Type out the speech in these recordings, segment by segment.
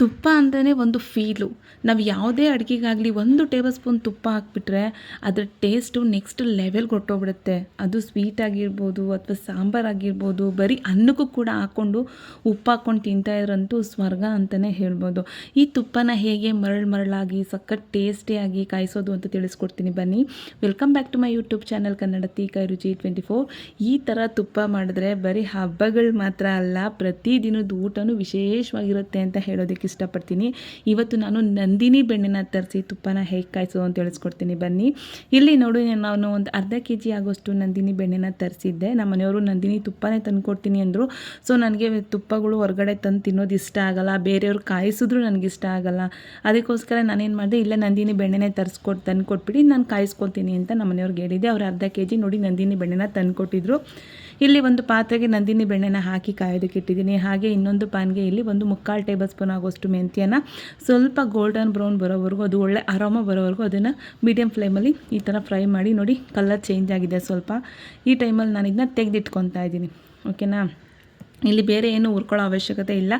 ತುಪ್ಪ ಅಂತಲೇ ಒಂದು ಫೀಲು. ನಾವು ಯಾವುದೇ ಅಡುಗೆಗಾಗಲಿ ಒಂದು ಟೇಬಲ್ ಸ್ಪೂನ್ ತುಪ್ಪ ಹಾಕ್ಬಿಟ್ರೆ ಅದರ ಟೇಸ್ಟು ನೆಕ್ಸ್ಟ್ ಲೆವೆಲ್ಗೆ ಕೊಟ್ಟೋಗ್ಬಿಡುತ್ತೆ. ಅದು ಸ್ವೀಟ್ ಆಗಿರ್ಬೋದು ಅಥವಾ ಸಾಂಬಾರು ಆಗಿರ್ಬೋದು, ಬರೀ ಅನ್ನಕ್ಕೂ ಕೂಡ ಹಾಕ್ಕೊಂಡು ಉಪ್ಪು ಹಾಕ್ಕೊಂಡು ತಿಂತಾಯಿದ್ರಂತೂ ಸ್ವರ್ಗ ಅಂತಲೇ ಹೇಳ್ಬೋದು. ಈ ತುಪ್ಪನ ಹೇಗೆ ಮರಳು ಮರಳಾಗಿ, ಸಖತ್ ಟೇಸ್ಟಿಯಾಗಿ ಕಾಯಿಸೋದು ಅಂತ ತಿಳಿಸ್ಕೊಡ್ತೀನಿ ಬನ್ನಿ. Welcome back to my YouTube channel Kannada ತೀಕಾಯಿ ರುಚಿ ಟ್ವೆಂಟಿ ಫೋರ್. ಈ ಥರ ತುಪ್ಪ ಮಾಡಿದ್ರೆ ಬರೀ ಹಬ್ಬಗಳು ಮಾತ್ರ ಅಲ್ಲ, ಪ್ರತಿದಿನದ ಊಟನೂ ವಿಶೇಷವಾಗಿರುತ್ತೆ ಅಂತ ಹೇಳೋದಕ್ಕೆ ಇಷ್ಟಪಡ್ತೀನಿ. ಇವತ್ತು ನಾನು ನಂದಿನಿ ಬೆಣ್ಣೆನ ತರಿಸಿ ತುಪ್ಪನ ಹೇಗೆ ಕಾಯಿಸೋದು ಅಂತ ತಿಳಿಸ್ಕೊಡ್ತೀನಿ. ಬನ್ನಿ. ಇಲ್ಲಿ ನೋಡಿ, ನಾನು ಒಂದು ಅರ್ಧ ಕೆ ಜಿ ಆಗೋಷ್ಟು ನಂದಿನಿ ಬೆಣ್ಣೆನ ತರಿಸಿದ್ದೆ. ನಮ್ಮ ಮನೆಯವರು ನಂದಿನಿ ತುಪ್ಪನೇ ತಂದು ಕೊಡ್ತೀನಿ ಅಂದರು. ಸೊ ನನಗೆ ತುಪ್ಪಗಳು ಹೊರಗಡೆ ತಂದು ತಿನ್ನೋದು ಇಷ್ಟ ಆಗಲ್ಲ. ಬೇರೆಯವ್ರು ಕಾಯಿಸಿದ್ರು ನನಗೆ ಇಷ್ಟ ಆಗಲ್ಲ. ಅದಕ್ಕೋಸ್ಕರ ನಾನೇನು ಮಾಡಿದೆ, ಇಲ್ಲೇ ನಂದಿನಿ ಬೆಣ್ಣೆನೇ ತರಿಸ್ಕೊಟ್ಟು ತಂದು ಕೊಟ್ಬಿಡಿ ನಾನು ಕಾಯಿಸ್ಕೊತೀನಿ ಅಂತ ನಮ್ಮ ಮನೆಯವ್ರಿಗೆ ಹೇಳಿದ್ದೆ. ಅವ್ರು ಅರ್ಧ ಕೆ ಜಿ ನೋಡಿ ನಂದಿನಿ ಬೆಣ್ಣೆನ ತಂದು ಕೊಟ್ಟಿದ್ರು ಇಲ್ಲಿ ಒಂದು ಪಾತ್ರೆಗೆ ನಂದಿನಿ ಬೆಣ್ಣೆನ ಹಾಕಿ ಕಾಯೋದಕ್ಕೆ ಇಟ್ಟಿದ್ದೀನಿ. ಹಾಗೆ ಇನ್ನೊಂದು ಪಾನ್ಗೆ ಇಲ್ಲಿ ಒಂದು ಮುಕ್ಕಾಲು ಟೇಬಲ್ ಸ್ಪೂನ್ ಆಗೋಷ್ಟು ಮೆಂತ್ಯನ ಸ್ವಲ್ಪ ಗೋಲ್ಡನ್ ಬ್ರೌನ್ ಬರೋವರೆಗೂ, ಅದು ಒಳ್ಳೆ ಆರಾಮ ಬರೋವರೆಗೂ ಅದನ್ನು ಮೀಡಿಯಮ್ ಫ್ಲೇಮಲ್ಲಿ ಈ ಥರ ಫ್ರೈ ಮಾಡಿ ನೋಡಿ ಕಲರ್ ಚೇಂಜ್ ಆಗಿದೆ ಸ್ವಲ್ಪ. ಈ ಟೈಮಲ್ಲಿ ನಾನು ಇದನ್ನ ತೆಗೆದಿಟ್ಕೊತಾ ಇದ್ದೀನಿ. ಓಕೆನಾ ಇಲ್ಲಿ ಬೇರೆ ಏನು ಹುರ್ಕೊಳ್ಳೋ ಅವಶ್ಯಕತೆ ಇಲ್ಲ.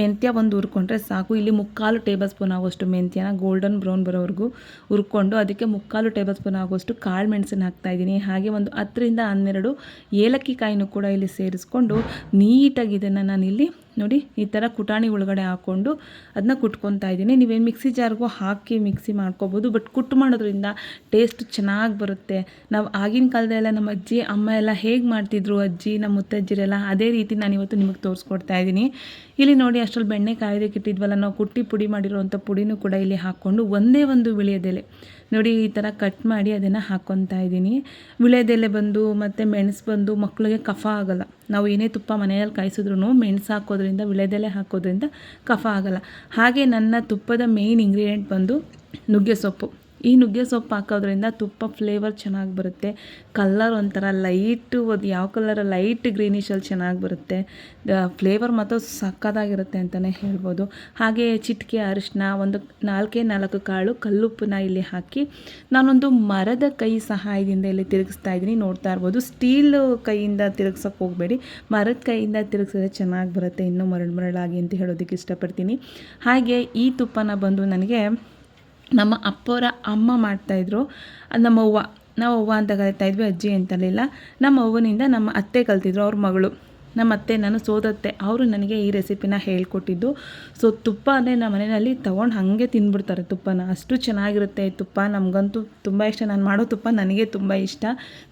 ಮೆಂತ್ಯ ಒಂದು ಹುರ್ಕೊಂಡ್ರೆ ಸಾಕು. ಇಲ್ಲಿ ಮುಕ್ಕಾಲು ಟೇಬಲ್ ಸ್ಪೂನ್ ಆಗೋಷ್ಟು ಮೆಂತ್ಯನ, ಗೋಲ್ಡನ್ ಬ್ರೌನ್ ಬರೋವರೆಗೂ ಹುರ್ಕೊಂಡು ಅದಕ್ಕೆ ಮುಕ್ಕಾಲು ಟೇಬಲ್ ಸ್ಪೂನ್ ಆಗುವಷ್ಟು ಕಾಳು ಮೆಣಸನ್ನು ಹಾಕ್ತಾಯಿದ್ದೀನಿ ಹಾಗೆ ಒಂದು ಹತ್ತರಿಂದ ಹನ್ನೆರಡು ಏಲಕ್ಕಿ ಕಾಯಿನೂ ಕೂಡ ಇಲ್ಲಿ ಸೇರಿಸ್ಕೊಂಡು ನೀಟಾಗಿ ಇದನ್ನು ನಾನಿಲ್ಲಿ ನೋಡಿ, ಈ ಥರ ಕುಟಾಣಿ ಒಳಗಡೆ ಹಾಕ್ಕೊಂಡು ಅದನ್ನ ಕುಟ್ಕೊತಾ ಇದ್ದೀನಿ. ನೀವೇನು ಮಿಕ್ಸಿ ಜಾರ್ಗೂ ಹಾಕಿ ಮಿಕ್ಸಿ ಮಾಡ್ಕೋಬೋದು, ಬಟ್ ಕುಟ್ಟು ಮಾಡೋದ್ರಿಂದ ಟೇಸ್ಟ್ ಚೆನ್ನಾಗಿ ಬರುತ್ತೆ. ನಾವು ಆಗಿನ ಕಾಲದಲ್ಲೆಲ್ಲ ನಮ್ಮ ಅಜ್ಜಿ, ಅಮ್ಮ ಎಲ್ಲ ಹೇಗೆ ಮಾಡ್ತಿದ್ರು ಅಜ್ಜಿ, ನಮ್ಮ ಮುತ್ತಜ್ಜಿರೆಲ್ಲ, ಅದೇ ರೀತಿ ನಾನು ಇವತ್ತು ನಿಮಗೆ ತೋರಿಸ್ಕೊಡ್ತಾ ಇದ್ದೀನಿ. ಇಲ್ಲಿ ನೋಡಿ, ಅಷ್ಟರಲ್ಲಿ ಬೆಣ್ಣೆ ಕಾಯೋದಕ್ಕೆ ಇಟ್ಟಿದ್ವಲ್ಲ ನಾವು ಕುಟ್ಟಿ ಪುಡಿ ಮಾಡಿರುವಂಥ ಪುಡಿನೂ ಕೂಡ ಇಲ್ಲಿ ಹಾಕ್ಕೊಂಡು ಒಂದೇ ಒಂದು ವಿಳಿಯದೆಲೆ ನೋಡಿ, ಈ ಥರ ಕಟ್ ಮಾಡಿ ಅದನ್ನು ಹಾಕ್ಕೊತಾ ಇದ್ದೀನಿ. ವಿಳೆದೆಲೆ ಬಂದು ಮತ್ತು ಮೆಣಸು ಬಂದು ಮಕ್ಕಳಿಗೆ ಕಫ ಆಗೋಲ್ಲ. ನಾವು ಏನೇ ತುಪ್ಪ ಮನೆಯಲ್ಲಿ ಕಾಯಿಸಿದ್ರು ಮೆಣಸು ಹಾಕೋದ್ರಿಂದ, ವಿಳೆದೆಲೆ ಹಾಕೋದ್ರಿಂದ ಕಫ ಆಗಲ್ಲ. ಹಾಗೆ ನನ್ನ ತುಪ್ಪದ ಮೇಯ್ನ್ ಇಂಗ್ರೀಡಿಯೆಂಟ್ ಬಂದು ನುಗ್ಗೆ ಸೊಪ್ಪು ಈ ನುಗ್ಗೆ ಸೊಪ್ಪು ಹಾಕೋದ್ರಿಂದ ತುಪ್ಪ ಫ್ಲೇವರ್ ಚೆನ್ನಾಗಿ ಬರುತ್ತೆ. ಕಲ್ಲರ್ ಒಂಥರ ಲೈಟು ಅದು ಯಾವ ಕಲರ್ ಲೈಟ್ ಗ್ರೀನಿಶಲ್ಲಿ ಚೆನ್ನಾಗಿ ಬರುತ್ತೆ. ಫ್ಲೇವರ್ ಮಾತ್ರ ಸಕ್ಕತ್ತಾಗಿರುತ್ತೆ ಅಂತಲೇ ಹೇಳ್ಬೋದು. ಹಾಗೆ ಚಿಟಿಕೆ ಅರಿಶಿನ ಒಂದು ನಾಲ್ಕೇ ನಾಲ್ಕು ಕಾಳು ಕಲ್ಲುಪ್ಪನ್ನ ಇಲ್ಲಿ ಹಾಕಿ ನಾನೊಂದು ಮರದ ಕೈ ಸಹಾಯದಿಂದ ಇಲ್ಲಿ ತಿರುಗಿಸ್ತಾ ಇದ್ದೀನಿ. ನೋಡ್ತಾ ಇರ್ಬೋದು. ಸ್ಟೀಲ್ ಕೈಯಿಂದ ತಿರುಗ್ಸೋಕೆ ಹೋಗಬೇಡಿ. ಮರದ ಕೈಯಿಂದ ತಿರುಗಿಸಿದ್ರೆ ಚೆನ್ನಾಗಿ ಬರುತ್ತೆ. ಇನ್ನೂ ಮರಳು ಮರಳಾಗಿ ಅಂತ ಹೇಳೋದಕ್ಕೆ ಇಷ್ಟಪಡ್ತೀನಿ. ಹಾಗೆ ಈ ತುಪ್ಪನ ಬಂದು ನನಗೆ ನಮ್ಮ ಅಪ್ಪವರ ಅಮ್ಮ ಮಾಡ್ತಾಯಿದ್ರು. ನಮ್ಮ ಅವ್ವ ನಾವು ಅವ್ವ ಅಂತ ಕರಿತಾ ಇದ್ವಿ, ಅಜ್ಜಿ ಅಂತಲಿಲ್ಲ ನಮ್ಮ ಅವ್ವನಿಂದ ನಮ್ಮ ಅತ್ತೆ ಕಲ್ತಿದ್ರು ಅವ್ರ ಮಗಳು. ನಮ್ಮ ಅತ್ತೆ ನಾನು ಸೋದತ್ತೆ, ಅವರು ನನಗೆ ಈ ರೆಸಿಪಿನ ಹೇಳ್ಕೊಟ್ಟಿದ್ದು. ಸೊ ತುಪ್ಪ ಅಂದರೆ ನಮ್ಮ ಮನೆಯಲ್ಲಿ ತೊಗೊಂಡು ಹಾಗೆ ತಿಂದ್ಬಿಡ್ತಾರೆ ತುಪ್ಪನ. ಅಷ್ಟು ಚೆನ್ನಾಗಿರುತ್ತೆ ತುಪ್ಪ. ನಮಗಂತೂ ತುಂಬ ಇಷ್ಟ. ನಾನು ಮಾಡೋ ತುಪ್ಪ ನನಗೆ ತುಂಬ ಇಷ್ಟ.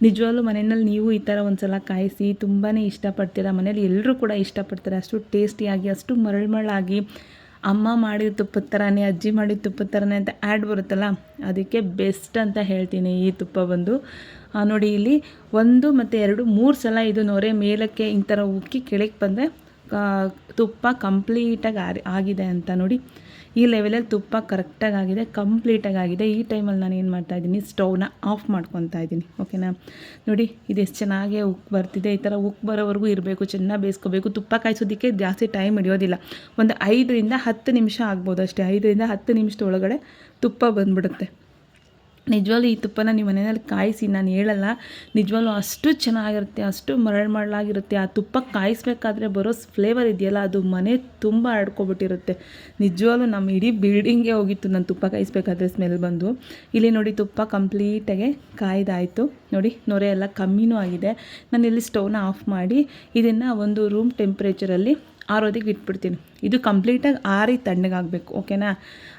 ನಿಜವಾಗ್ಲೂ ಮನೆಯಲ್ಲಿ ನೀವು ಈ ಥರ ಒಂದು ಸಲ ಕಾಯಿಸಿ ತುಂಬಾ ಇಷ್ಟಪಡ್ತೀರ ಮನೇಲಿ ಎಲ್ಲರೂ ಕೂಡ ಇಷ್ಟಪಡ್ತಾರೆ. ಅಷ್ಟು ಟೇಸ್ಟಿಯಾಗಿ, ಅಷ್ಟು ಮರಳು ಮರಳಾಗಿ ಅಮ್ಮ ಮಾಡಿದ ತುಪ್ಪದ ಥರನೇ ಅಜ್ಜಿ ಮಾಡಿದ ತುಪ್ಪದ ಥರನೇ ಅಂತ ಆ್ಯಡ್ ಬರುತ್ತಲ್ಲ, ಅದಕ್ಕೆ ಬೆಸ್ಟ್ ಅಂತ ಹೇಳ್ತೀನಿ ಈ ತುಪ್ಪ ಬಂದು. ನೋಡಿ ಇಲ್ಲಿ ಒಂದು ಮತ್ತು ಎರಡು, ಮೂರು ಸಲ ಇದು ನೊರೆ ಮೇಲಕ್ಕೆ ಈ ಥರ ಉಕ್ಕಿ ಕೆಳಗೆ ಬಂದರೆ ತುಪ್ಪ ಕಂಪ್ಲೀಟಾಗಿ ಆಗಿದೆ ಅಂತ ನೋಡಿ. ಈ ಲೆವೆಲಲ್ಲಿ ತುಪ್ಪ ಕರೆಕ್ಟಾಗಿ ಆಗಿದೆ ಕಂಪ್ಲೀಟಾಗಿ ಆಗಿದೆ. ಈ ಟೈಮಲ್ಲಿ ನಾನು ಏನು ಮಾಡ್ತಾಯಿದ್ದೀನಿ ಸ್ಟೌವ್ನ ಆಫ್ ಮಾಡ್ಕೊತಾ ಇದ್ದೀನಿ ಓಕೆನಾ ನೋಡಿ, ಇದು ಎಷ್ಟು ಚೆನ್ನಾಗಿ ಉಕ್ ಬರ್ತಿದೆ. ಈ ಥರ ಉಕ್ ಬರೋವರೆಗೂ ಇರಬೇಕು, ಚೆನ್ನಾಗಿ ಬೇಯಿಸ್ಕೋಬೇಕು. ತುಪ್ಪ ಕಾಯಿಸೋದಕ್ಕೆ ಜಾಸ್ತಿ ಟೈಮ್ ಹಿಡಿಯೋದಿಲ್ಲ. ಒಂದು ಐದರಿಂದ ಹತ್ತು ನಿಮಿಷ ಆಗ್ಬೋದು ಅಷ್ಟೇ. ಐದರಿಂದ ಹತ್ತು ನಿಮಿಷದ ಒಳಗಡೆ ತುಪ್ಪ ಬಂದ್ಬಿಡುತ್ತೆ. ನಿಜವಾಗ್ಲೂ ಈ ತುಪ್ಪನ ನೀವು ಮನೆಯಲ್ಲಿ ಕಾಯಿಸಿ, ನಾನು ಹೇಳಲ್ಲ, ನಿಜವಾಗ್ಲೂ ಅಷ್ಟು ಚೆನ್ನಾಗಿರುತ್ತೆ, ಅಷ್ಟು ಮರಳು ಮರಳಾಗಿರುತ್ತೆ, ಆ ತುಪ್ಪ ಕಾಯಿಸ್ಬೇಕಾದ್ರೆ ಬರೋ ಫ್ಲೇವರ್ ಇದೆಯಲ್ಲ, ಅದು ಮನೆ ತುಂಬ ಹರಡ್ಕೊಬಿಟ್ಟಿರುತ್ತೆ ನಿಜವಾಗ್ಲೂ ನಮ್ಮ ಇಡೀ ಬಿಲ್ಡಿಂಗೇ ಹೋಗಿತ್ತು ನಾನು ತುಪ್ಪ ಕಾಯಿಸ್ಬೇಕಾದ್ರೆ ಸ್ಮೆಲ್ ಬಂದು. ಇಲ್ಲಿ ನೋಡಿ ತುಪ್ಪ ಕಂಪ್ಲೀಟಾಗೆ ಕಾಯ್ದಾಯಿತು. ನೋಡಿ, ನೊರೆ ಎಲ್ಲ ಕಮ್ಮಿನೂ ಆಗಿದೆ. ನಾನು ಇಲ್ಲಿ ಸ್ಟವ್ನ ಆಫ್ ಮಾಡಿ, ಇದನ್ನು ಒಂದು ರೂಮ್ ಟೆಂಪ್ರೇಚರಲ್ಲಿ ಆರೋದಿಗೆ ಇಟ್ಬಿಡ್ತೀನಿ. ಇದು ಕಂಪ್ಲೀಟಾಗಿ ಆರಿ ತಣ್ಣಗಾಗಬೇಕು, ಓಕೆನಾ?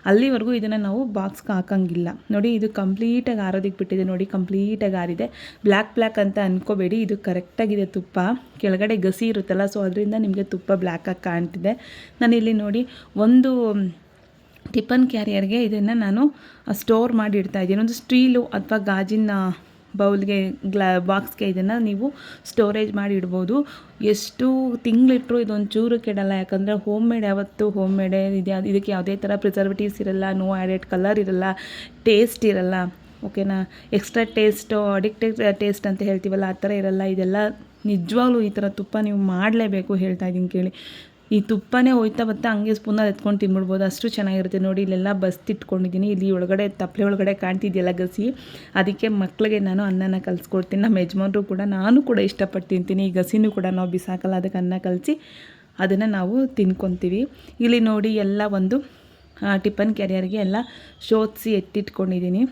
ಅಲ್ಲಿವರೆಗೂ ಇದನ್ನು ನಾವು ಬಾಕ್ಸ್ಗೆ ಹಾಕಂಗಿಲ್ಲ. ನೋಡಿ, ಇದು ಕಂಪ್ಲೀಟಾಗಿ ಆರೋದಿಗೆ ಬಿಟ್ಟಿದೆ ನೋಡಿ, ಕಂಪ್ಲೀಟಾಗಿ ಆರಿದೆ. ಬ್ಲ್ಯಾಕ್ ಬ್ಲ್ಯಾಕ್ ಅಂತ ಅಂದ್ಕೋಬೇಡಿ ಇದು ಕರೆಕ್ಟಾಗಿದೆ ತುಪ್ಪ. ಕೆಳಗಡೆ ಗಸಿ ಇರುತ್ತಲ್ಲ, ಸೊ ಅದರಿಂದ ನಿಮಗೆ ತುಪ್ಪ ಬ್ಲ್ಯಾಕಾಗಿ ಕಾಣ್ತಿದೆ. ನಾನಿಲ್ಲಿ ನೋಡಿ, ಒಂದು ಟಿಫನ್ ಕ್ಯಾರಿಯರ್ಗೆ ಇದನ್ನು ನಾನು ಸ್ಟೋರ್ ಮಾಡಿ ಇಡ್ತಾಯಿದ್ದೀನಿ ಒಂದು ಸ್ಟೀಲು ಅಥವಾ ಗಾಜಿನ ಬೌಲ್ಗೆ ಗ್ಲಾ, ಬಾಕ್ಸ್ಗೆ ಇದನ್ನು ನೀವು ಸ್ಟೋರೇಜ್ ಮಾಡಿ ಇಡ್ಬೋದು. ಎಷ್ಟು ತಿಂಗಳಿಟ್ರು ಇದೊಂದು ಚೂರು ಕೆಡಲ್ಲ. ಯಾಕಂದರೆ ಹೋಮ್ ಮೇಡ್ ಯಾವತ್ತು ಹೋಮ್ ಮೇಡೇ ಇದು ಇದಕ್ಕೆ ಯಾವುದೇ ಥರ ಪ್ರಿಸರ್ವೇಟಿವ್ಸ್ ಇರಲ್ಲ, ನೋ ಆ್ಯಡೆಡ್ ಕಲರ್ ಇರಲ್ಲ, ಟೇಸ್ಟ್ ಇರಲ್ಲ. ಓಕೆನಾ? ಎಕ್ಸ್ಟ್ರಾ ಟೇಸ್ಟು, ಅಡಿಕ್ಟೆಡ್ ಟೇಸ್ಟ್ ಅಂತ ಹೇಳ್ತೀವಲ್ಲ, ಆ ಥರ ಇರಲ್ಲ. ಇದೆಲ್ಲ ನಿಜವಾಗ್ಲೂ ಈ ಥರ ತುಪ್ಪ ನೀವು ಮಾಡಲೇಬೇಕು ಹೇಳ್ತಾ ಇದ್ದೀನಿ ಕೇಳಿ. ಈ ತುಪ್ಪನೇ ಹೋಯ್ತಾ ಬತ್ತಾ ಹಂಗೆ ಸ್ಪೂನಲ್ಲಿ ಎತ್ಕೊಂಡು ತಿನ್ಬಿಡ್ಬೋದು. ಅಷ್ಟು ಚೆನ್ನಾಗಿರುತ್ತೆ. ನೋಡಿ, ಇಲ್ಲೆಲ್ಲ ಬಸ್ತಿಟ್ಕೊಂಡಿದ್ದೀನಿ ಇಲ್ಲಿ ಒಳಗಡೆ ತಪ್ಪಲೆ ಒಳಗಡೆ ಕಾಣ್ತಿದೆಯಲ್ಲ ಗಸಿ. ಅದಕ್ಕೆ ಮಕ್ಕಳಿಗೆ ನಾನು ಅನ್ನನ ಕಲಿಸ್ಕೊಡ್ತೀನಿ. ನಮ್ಮ ಯಜಮಾನ್ರು ಕೂಡ, ನಾನು ಕೂಡ ಇಷ್ಟಪಟ್ಟು ತಿಂತೀನಿ. ಈ ಗಸಿನೂ ಕೂಡ ನಾವು ಬಿಸಾಕಲ್ಲ, ಅದಕ್ಕೆ ಅನ್ನ ಕಲಸಿ ಅದನ್ನು ನಾವು ತಿನ್ಕೊತೀವಿ. ಇಲ್ಲಿ ನೋಡಿ, ಎಲ್ಲ ಒಂದು ಟಿಫನ್ ಕ್ಯಾರಿಯರ್ಗೆ ಎಲ್ಲ ಶೋಧಿಸಿ ಎತ್ತಿಟ್ಕೊಂಡಿದ್ದೀನಿ.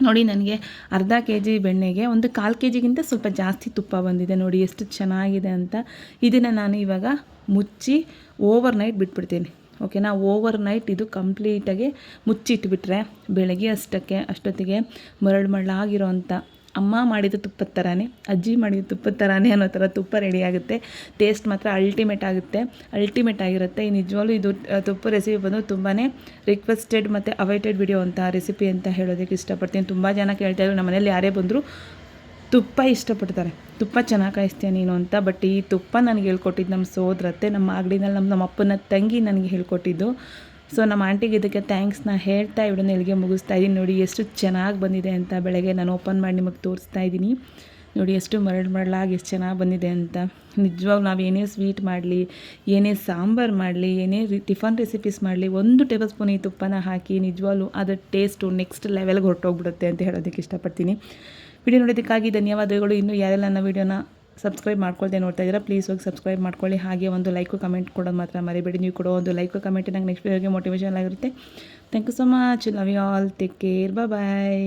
ನೋಡಿ ನನಗೆ ಅರ್ಧ ಕೆ ಜಿ ಬೆಣ್ಣೆಗೆ ಒಂದು ಕಾಲು ಕೆ ಜಿಗಿಂತ ಸ್ವಲ್ಪ ಜಾಸ್ತಿ ತುಪ್ಪ ಬಂದಿದೆ ನೋಡಿ ಎಷ್ಟು ಚೆನ್ನಾಗಿದೆ ಅಂತ. ಇದನ್ನು ನಾನು ಇವಾಗ ಮುಚ್ಚಿ ಓವರ್ ನೈಟ್ ಬಿಟ್ಬಿಡ್ತೀನಿ. ಓಕೆನಾ ಓವರ್ ನೈಟ್ ಇದು ಕಂಪ್ಲೀಟಾಗಿ ಮುಚ್ಚಿಟ್ಬಿಟ್ರೆ ಬೆಳಗ್ಗೆ ಅಷ್ಟಕ್ಕೆ, ಅಷ್ಟೊತ್ತಿಗೆ ಮರಳು ಮರಳಾಗಿರೋ ಅಂಥ ಅಮ್ಮ ಮಾಡಿದ ತುಪ್ಪದ ಥರನೇ ಅಜ್ಜಿ ಮಾಡಿದ ತುಪ್ಪದ ಥರನೇ ಅನ್ನೋ ಥರ ತುಪ್ಪ ರೆಡಿ ಆಗುತ್ತೆ. ಟೇಸ್ಟ್ ಮಾತ್ರ ಅಲ್ಟಿಮೇಟ್ ಆಗುತ್ತೆ. ಅಲ್ಟಿಮೇಟ್ ಆಗಿರುತ್ತೆ. ನಿಜವಾಗ್ಲೂ ಇದು ತುಪ್ಪ ರೆಸಿಪಿ ಬಂದು ತುಂಬಾ ರಿಕ್ವೆಸ್ಟೆಡ್ ಮತ್ತು ಅವೈಟೆಡ್ ವಿಡಿಯೋ ಅಂತ ರೆಸಿಪಿ ಅಂತ ಹೇಳೋದಕ್ಕೆ ಇಷ್ಟಪಡ್ತೀನಿ. ತುಂಬ ಜನ ಕೇಳ್ತಾ ಇದ್ರು ನಮ್ಮ ಮನೇಲಿ ಯಾರೇ ಬಂದರೂ ತುಪ್ಪ ಇಷ್ಟಪಡ್ತಾರೆ. ತುಪ್ಪ ಚೆನ್ನಾಗಿ ಕಾಯಿಸ್ತೀಯ ನೀನು ಅಂತ. ಬಟ್ ಈ ತುಪ್ಪ ನನಗೆ ಹೇಳ್ಕೊಟ್ಟಿದ್ದು ನಮ್ಮ ಸೋದರತ್ತೆ, ನಮ್ಮ ಅಂಗಡಿನಲ್ಲಿ ನಮ್ಮ ನಮ್ಮ ಅಪ್ಪನ ತಂಗಿ ನನಗೆ ಹೇಳ್ಕೊಟ್ಟಿದ್ದು. ಸೊ ನಮ್ಮ ಆಂಟಿಗೆ ಇದಕ್ಕೆ ಥ್ಯಾಂಕ್ಸ್ನ ಹೇಳ್ತಾ ಇವಡನ್ನ ಇಲ್ಲಿಗೆ ಮುಗಿಸ್ತಾ ಇದ್ದೀನಿ. ನೋಡಿ, ಎಷ್ಟು ಚೆನ್ನಾಗಿ ಬಂದಿದೆ ಅಂತ ಬೆಳಗ್ಗೆ ನಾನು ಓಪನ್ ಮಾಡಿ ನಿಮಗೆ ತೋರಿಸ್ತಾ ಇದ್ದೀನಿ. ನೋಡಿ, ಎಷ್ಟು ಮರಳು ಮರಳಾಗಿ ಎಷ್ಟು ಚೆನ್ನಾಗಿ ಬಂದಿದೆ ಅಂತ. ನಿಜವಾಗ್ಲೂ ನಾವು ಏನೇ ಸ್ವೀಟ್ ಮಾಡಲಿ, ಏನೇ ಸಾಂಬಾರು ಮಾಡಲಿ, ಏನೇ ಟಿಫನ್ ರೆಸಿಪೀಸ್ ಮಾಡಲಿ, ಒಂದು ಟೇಬಲ್ ಸ್ಪೂನ್ ಈ ತುಪ್ಪನ ಹಾಕಿ ನಿಜವಾಗ್ಲೂ ಅದರ ಟೇಸ್ಟು ನೆಕ್ಸ್ಟ್ ಲೆವೆಲ್ಗೆ ಹೊರಟೋಗ್ಬಿಡುತ್ತೆ ಅಂತ ಹೇಳೋದಕ್ಕೆ ಇಷ್ಟಪಡ್ತೀನಿ. ವಿಡಿಯೋ ನೋಡೋದಕ್ಕಾಗಿ ಧನ್ಯವಾದಗಳು. ಇನ್ನೂ ಯಾರೆಲ್ಲ ನನ್ನ ವಿಡಿಯೋನ ಸಬ್ಸ್ಕ್ರೈಬ್ ಮಾಡ್ಕೊಳ್ದೆ ನೋಡ್ತಾ ಇದ್ದೀರಾ ಪ್ಲೀಸ್ ಹೋಗಿ ಸಬ್ಸ್ಕ್ರೈಬ್ ಮಾಡ್ಕೊಳ್ಳಿ. ಹಾಗೆ ಒಂದು ಲೈಕು ಕಮೆಂಟ್ ಕೊಡೋದು ಮಾತ್ರ ಮರಿಬೇಡಿ. ನೀವು ಕೊಡೋ ಒಂದು ಲೈಕು ಕಮೆಂಟ್ ನಂಗೆ ನೆಕ್ಸ್ಟ್ ವಿಡಿಯೋಗೆ ಮೋಟಿವೇಶನ್ ಆಗಿರುತ್ತೆ. Thank you so much love you all take care bye